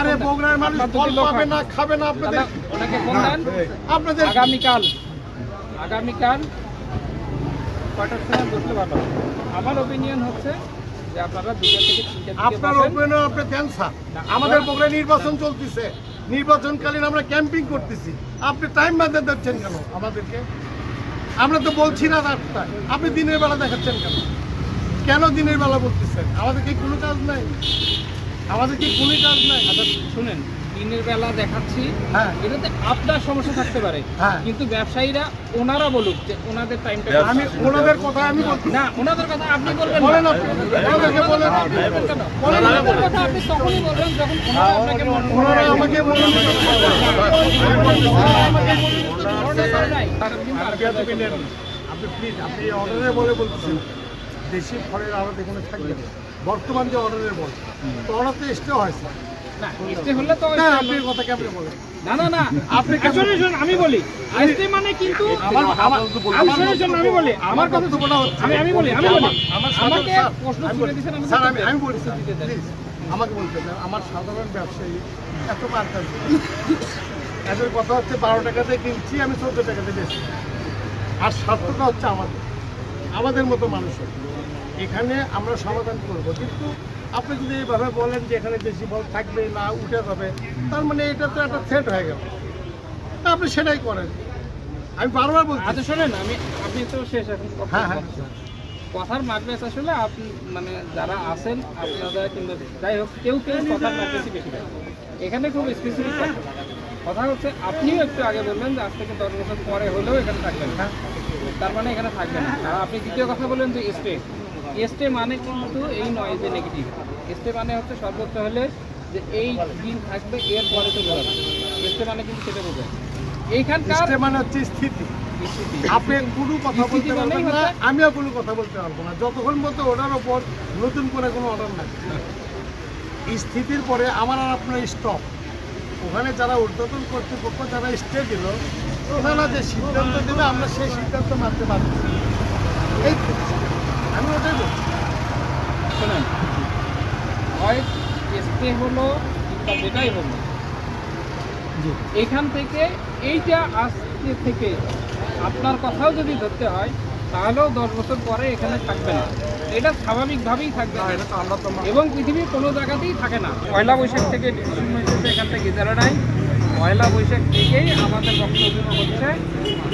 আরে বগুড়ার মানুষ ফল পাবে না খাবে না আপনাদের ওনাকে ফোন দেন। আপনাদের আগামীকাল আগামীকাল কয়টার সময় বসলে ভালো আমার ওপিনিয়ন হচ্ছে যে আপনারা দুটো থেকে তিনটে আপনার ওপেনও আপনি দেন স্যার আমাদের বগুড়া নির্বাচন চলতেছে। নির্বাচনকালীন আমরা ক্যাম্পিং করতেছি। আপনি টাইম বাঁধে দিচ্ছেন কেন আমাদেরকে? আমরা তো বলছি না রাতটায় আপনি দিনের বেলা দেখাচ্ছেন কেন? কেন দিনের বেলা বলতেছেন? আমাদের কি কোনো কাজ নাই? আমাদের কি কোনো কাজ নাই? আচ্ছা শুনেন দিনের বেলা দেখাচ্ছি। হ্যাঁ। এটাতে আপনার সমস্যা থাকতে পারে। হ্যাঁ। কিন্তু ব্যবসায়ীরা ওনারা বলুক যে ওনাদের টাইমটা আমি ওনাদের কথা আমি বলছি। না ওনাদের কথা আপনি বলবেন বলেন আপনি। ওনাদেরকে বলেন বলেন। ওনাদের কথা আপনি তখনই বলবেন যখন ওনারা আপনাকে ওনারা আমাকে বলুন ওনারা করে নাই। তার কিন্তু আর কেউ দেখবে না। আপনি প্লিজ আপনি অর্ডারে বলে বলতেছেন দেশি ফলের আড়ত থাকবে না। বর্তমান যে অর্ডারের বল তো অর্ডার তো এসতে হয় স্যার না, এসটি হলে তো না আপনি কথা কেমন বলেন? না না না আপনি কেন- আসলে শুনুন আমি বলি মানে কিন্তু আমার আমি আমি বলি আমার কথা বক্তব্যটা হচ্ছে আমি আমি বলি আমি বলি। আমাকে প্রশ্ন স্যার আমি আমি বলতে আমার সাধারণ ব্যবসায়ী এত মার্কা এদের কথা হচ্ছে বারো টাকাতে কিনছি আমি চোদ্দ টাকাতে বেশি আর স্বার্থটা হচ্ছে আমাদের। আমাদের মতো মানুষের। এখানে আমরা সমাধান করব। কিন্তু আপনি যদি এইভাবে বলেন যে এখানে বেশি বল থাকবে না উঠে যাবে তার মানে এটা তো একটা থ্রেট হয়ে গেল। তা আপনি সেটাই করেন। আমি বারবার বলছি। আচ্ছা শোনেন আমি আপনি তো শেষ এখন কথা হ্যাঁ, হ্যাঁ। কথার মার্কেট আসলে আপনি মানে যারা আছেন আপনারা কিংবা যাই হোক কেউ কেউ কথার মার্কেটই বেশি এখানে খুব স্পেসিফিক কথা। কথা হচ্ছে আপনিও একটু আগে বললেন যে আজ থেকে দশ বছর পরে হলেও এখানে থাকবেন না। তার মানে এখানে থাকবেন আর আপনি দ্বিতীয় কথা বললেন যে স্টে স্টে মানে কিন্তু এই নয় যে নেগেটিভ স্টে মানে হচ্ছে সর্বোচ্চ হলে যে এই দিন থাকবে এর পরে চলে যাবে স্টে মানে কিন্তু সেটা বোঝায়। এইখানকার মানে হচ্ছে স্থিতি। আপনি কোনো কথা বলতে পারবেন না আমিও কোনো কথা বলতে পারব না। যতক্ষণ মতো ওটার ওপর নতুন করে কোনো অর্ডার নাই। স্থিতির পরে আমার আর আপনার স্টপ ওখানে যারা ঊর্ধ্বতন কর্তৃপক্ষ যারা স্টে দিল ওনারা যে সিদ্ধান্ত দেবে আমরা সেই সিদ্ধান্ত মানতে পারব এই আমি ওটাই বলছি। শোনেন হয় স্টে হলো যেটাই হলো এখান থেকে এইটা আজকে থেকে আপনার কথাও যদি ধরতে হয় তাহলেও দশ বছর পরে এখানে থাকবে না। এটা স্বাভাবিকভাবেই থাকবে। এবং পৃথিবীর কোনো জায়গাতেই থাকে না। পয়লা বৈশাখ থেকে ডিসিশন হয়েছে এখান থেকে ইজারা নাই পয়লা বৈশাখ থেকেই আমাদের বক্তব্য হচ্ছে।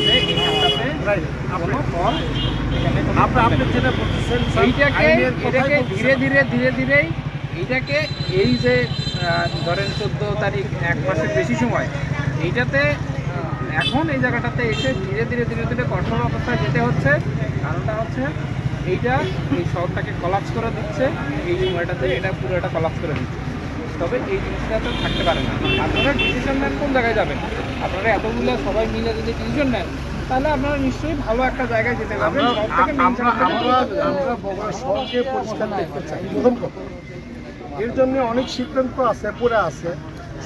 যে এখানটাতে. কোনো ফল এইটাকে এটাকে ধীরে ধীরে ধীরে ধীরেই এইটাকে এই যে ধরেন চোদ্দ তারিখ এক মাসের বেশি সময় এইটাতে এখন এই জায়গাটাতে এসে ধীরে ধীরে ধীরে ধীরে কঠোর অবস্থায় যেতে হচ্ছে। কারণটা হচ্ছে এইটা এই শহরটাকে কলাপস করে দিচ্ছে এই সময়টাতে এটা পুরো পুরোটা কলাপস করে দিচ্ছে। তবে এই জিনিসটা তো থাকতে পারে না। আপনারা ডিসিশন নেন কোন জায়গায় যাবেন। আপনারা এতগুলো সবাই মিলে যদি ডিসিশন নেন তাহলে আপনারা নিশ্চয়ই ভালো একটা জায়গায় যেতে পারবেন আমরা আমরা বগুড়া শহরকে পরিষ্কার দেখতে চাই। প্রথম কথা এর জন্য অনেক সিদ্ধান্ত আছে পড়ে আছে।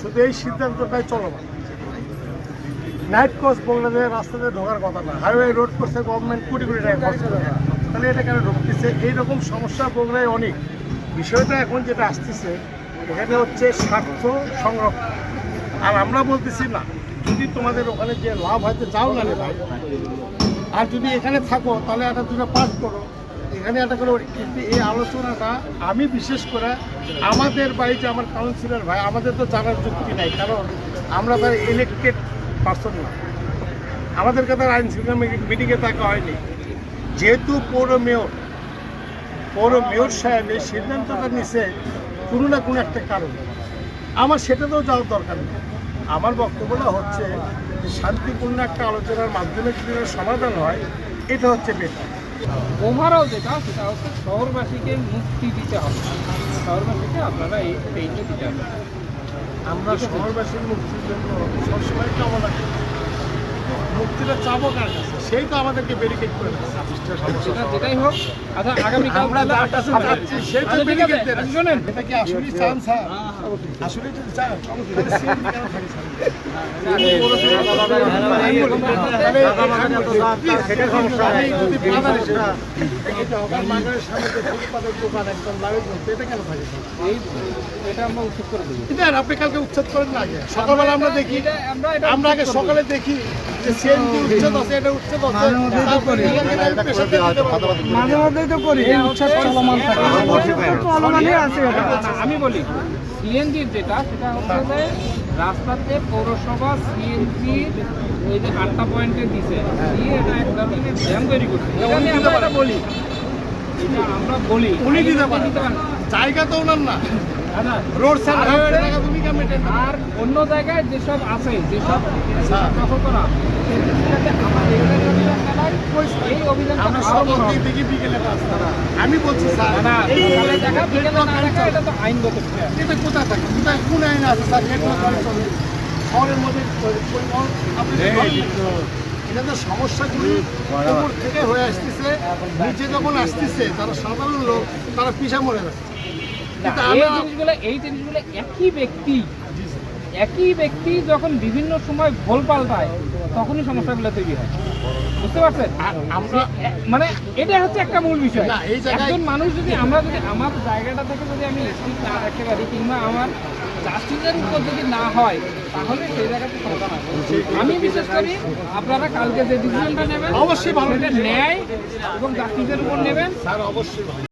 শুধু এই সিদ্ধান্তটাই চলমান। নাইট কোচ বগুড়াতে রাস্তাতে ঢোকার কথা না। হাইওয়ে রোড করছে গভর্নমেন্ট কোটি কোটি টাকা খরচ করে। তাহলে এটা কেন ঢুকতেছে এইরকম সমস্যা বগুড়ায় অনেক। বিষয়টা এখন যেটা আসতেছে, এখানে হচ্ছে স্বার্থ সংরক্ষণ। আর আমরা বলতেছি না, যদি তোমাদের ওখানে যে লাভ হয়তো যাও না রে ভাই, আর যদি এখানে থাকো, তাহলে একটা দুটো পাস করো। এখানে একটা করে কিন্তু এই আলোচনাটা আমি বিশেষ করে আমাদের বাড়িতে আমার কাউন্সিলর ভাই, আমাদের তো জানার যুক্তি নাই, কারণ আমরা তার ইলেকটেড পার্সন না। আমাদেরকে তার আইন শৃঙ্খলা মিটিংয়ে থাকা হয়নি। যেহেতু পৌর মেয়র পৌর মেয়র সাহেব এই সিদ্ধান্তটা নিছে কোনো না কোনো একটা কারণ। আমার সেটাতেও যাওয়ার দরকার নেই। আমার বক্তব্যটা হচ্ছে যে শান্তিপূর্ণ একটা আলোচনার মাধ্যমে যদি সমাধান হয় এটা হচ্ছে বেটার। ওভারঅল যেটা সেটা হচ্ছে শহরবাসীকে মুক্তি দিতে হবে। শহরবাসীকে আপনারা এই এইটা দিতে হবে। আমরা শহরবাসীর মুক্তির জন্য সবসময় কামনা করি। মুক্তিটা চাবো কার কাছে? সেই তো আমাদেরকে ব্যারিকেড করে যেটাই হোক আচ্ছা আগামীকাল আমরা যার কাছে যাচ্ছি, সেই তো আচ্ছা, ব্যারিকেড দেয়। আচ্ছা, এটা কি আসলে চান স্যার? আসলে চান, স্যার? আমি যদি বাজার হিসেবে, এই যে হকার মার্কেটের সামনে যে ফুটপাতের দোকান একদম লাগাই চলছে, এটা কেন থাকে স্যার? এই এটা আমরা উচিত করে দেবো এটা আপনি কালকে উচ্ছেদ করেন না আগে? সকালবেলা আমরা দেখি আমরা আগে সকালে দেখি যে সিএনজি উচ্ছেদ আছে এটা উচ্ছেদ আছে। মাঝে মধ্যেই তো করি। এই উৎসব চলমান থাকে। চলমানই আছে আমি বলি সিএনজির যেটা সেটা হচ্ছে রাস্তাতে পৌরসভা সিএনজির ওই যে আটটা পয়েন্টে দিছে দিয়ে এটা এক ধরনের তৈরি করছে? আমরা বলি। এটা আমরা বলি। উনি দিতে পারেন। জায়গা তো ওনার না। রোড সাইড আর অন্য জায়গায় যেসব আছে যেসব আমি বলছি স্যার এটা কোথায় থাকে? কোন আইন আছে? স্যার শহরের মধ্যে পরিবহন তো সমস্যাগুলি উপর থেকে হয়ে আসতেছে নিচে যখন আসতেছে তারা সাধারণ লোক তারা পিছা মরে যাচ্ছে। এই জিনিসগুলো এই জিনিসগুলো একই ব্যক্তি একই ব্যক্তি যখন বিভিন্ন সময় ভুল পাল্টায় তখনই সমস্যাগুলো তৈরি হয়। বুঝতে পারছেন? আমরা মানে এটা হচ্ছে একটা মূল বিষয়। একজন মানুষ যদি আমরা যদি আমার জায়গাটা থেকে যদি আমি না রাখতে পারি কিংবা আমার জাস্টিসের উপর যদি না হয় তাহলে সেই জায়গাতে সমাধান আমি বিশেষ করি আপনারা কালকে যে ডিসিশনটা নেবেন অবশ্যই ভালো ন্যায় এবং জাস্টিসের উপর নেবেন। স্যার অবশ্যই।